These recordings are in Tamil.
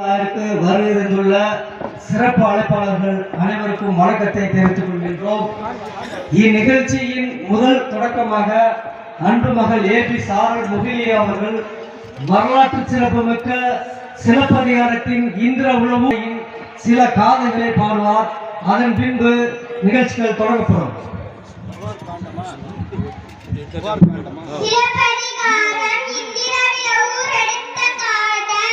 வருகை தந்துள்ள சிறப்பு அழைப்பாளர்கள் அனைவருக்கும் வணக்கத்தை தெரிவித்துக் கொள்கின்றோம். இந்நிகழ்ச்சியின் முதல் தொடக்கமாக அன்பு மகள் ஏ பி சாரல் முகிலி அவர்கள் வரலாற்று சிறப்புமிக்க சிலப்பதிகாரத்தின் இந்திர உணவின் சில காதல்களை பாடுவார். அதன் பின்பு நிகழ்ச்சிகள் தொடங்கப்படும். சிலப்பதிகாரம் இந்திரனிய காதை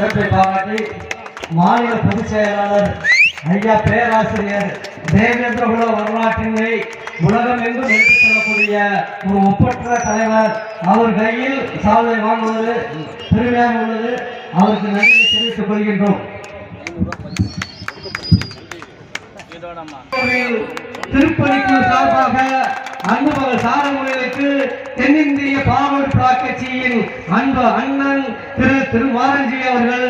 சிறப்பை பாராட்டி மாநில பொதுச் செயலாளர் ஐயா பேராசிரியர் தேவேந்திர குல வரலாற்றினை உலகம் எங்கும் எடுத்துச் செல்லக்கூடிய ஒரு ஒப்பற்ற தலைவர். அவர் கையில் சாதனை வாங்குவது பெருமையாக உள்ளது. அவருக்கு நன்றி தெரிவித்துக் கொள்கின்றோம். திருப்பணிக்கு சார்பாக அன்புமகள் சாரமுறைகளுக்கு தென்னிந்திய பாவல் கட்சியின் அன்பு அண்ணன் திரு திருமாரஞ்சி அவர்கள்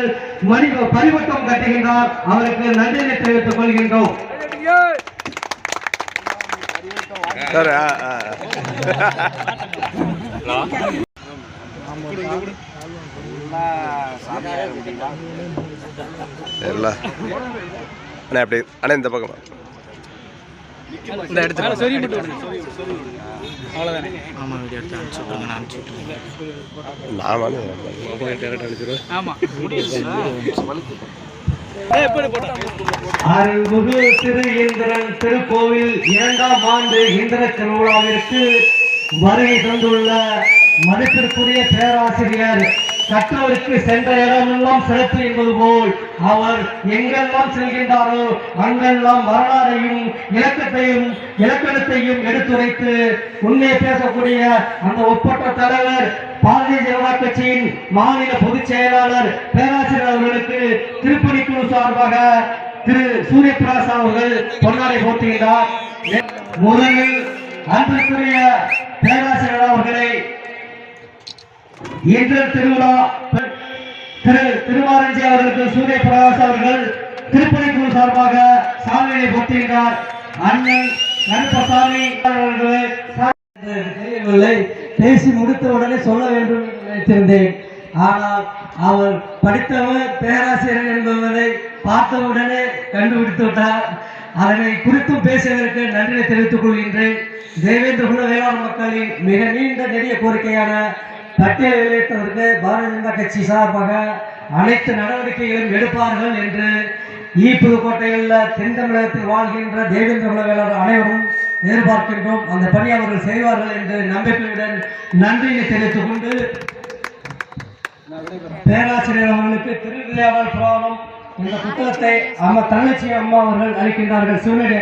மணி பரிவட்டம் கட்டுகின்றார். அவருக்கு நன்றியை தெரிவித்துக் கொள்கின்றோம். தெரியல அண்ணா அப்படி அண்ணா இந்த பக்கம். இந்த இடத்துல மட்டும் அவ்வளோதானே ஆமாம் வீடியோ எடுத்து அனுப்பிச்சு விட்ருங்க நான் அனுப்பிச்சு விட்ருங்க ஆமாம் அருள்மிகு திரு இந்திரன் திருக்கோவில் இரண்டாம் ஆண்டு இந்திர திருவிழாவிற்கு வருகை தந்துள்ள மதிப்பிற்குரிய பேராசிரியர் கற்றவருக்கு சென்ற இடமெல்லாம் சிறப்பு என்பது போல் அவர் எங்கெல்லாம் செல்கின்றாரோ அங்கெல்லாம் வரலாறையும் இலக்கத்தையும் இலக்கணத்தையும் எடுத்துரைத்து உண்மையை பேசக்கூடிய அந்த ஒப்பற்ற தலைவர் பாரதிய ஜனதா கட்சியின் மாநில பொதுச் செயலாளர் பேராசிரியர் அவர்களுக்கு திருப்பணி குழு சார்பாக திரு சூரியபிரகாஷ் அவர்கள் பொன்னாடை போட்டுகிறார் முதலில் அன்பிற்குரிய பேராசிரியர் அவர்களை இன்று திருவிழா திரு திருமாரஞ்சி அவர்களுக்கு சூரிய பிரகாஷ் அவர்கள் திருப்பதிக்குழு குழு சார்பாக சாமியை போட்டுகிறார் அண்ணன் கருப்பசாமி தெரியவில்லை பேசி முடித்த உடனே சொல்ல வேண்டும் என்று நினைத்திருந்தேன். ஆனால் அவர் படித்தவர் பேராசிரியர் என்பதை பார்த்தவுடனே கண்டுபிடித்து விட்டார். அதனை குறித்தும் பேசுவதற்கு நன்றியை தெரிவித்துக் கொள்கின்றேன். தேவேந்திர குல வேளாண் மக்களின் மிக நீண்ட நெடிய கோரிக்கையான பட்டியல் வெளியிட்டதற்கு பாரதிய ஜனதா கட்சி சார்பாக அனைத்து நடவடிக்கைகளும் எடுப்பார்கள் என்று ஈ புதுக்கோட்டையில் தென் தமிழகத்தில் வாழ்கின்ற தேவேந்திர குலவேலர் அனைவரும் எதிர்பார்க்கின்றோம். அந்த பணி அவர்கள் செய்வார்கள் என்று நம்பிக்கையுடன் நன்றியை தெரிவித்துக் கொண்டு பேராசிரியர் அவர்களுக்கு திருவிளையாடல் புராணம் இந்த புத்தகத்தை அம்மா தங்கச்சி அம்மா அவர்கள் அளிக்கின்றார்கள். சிவனடி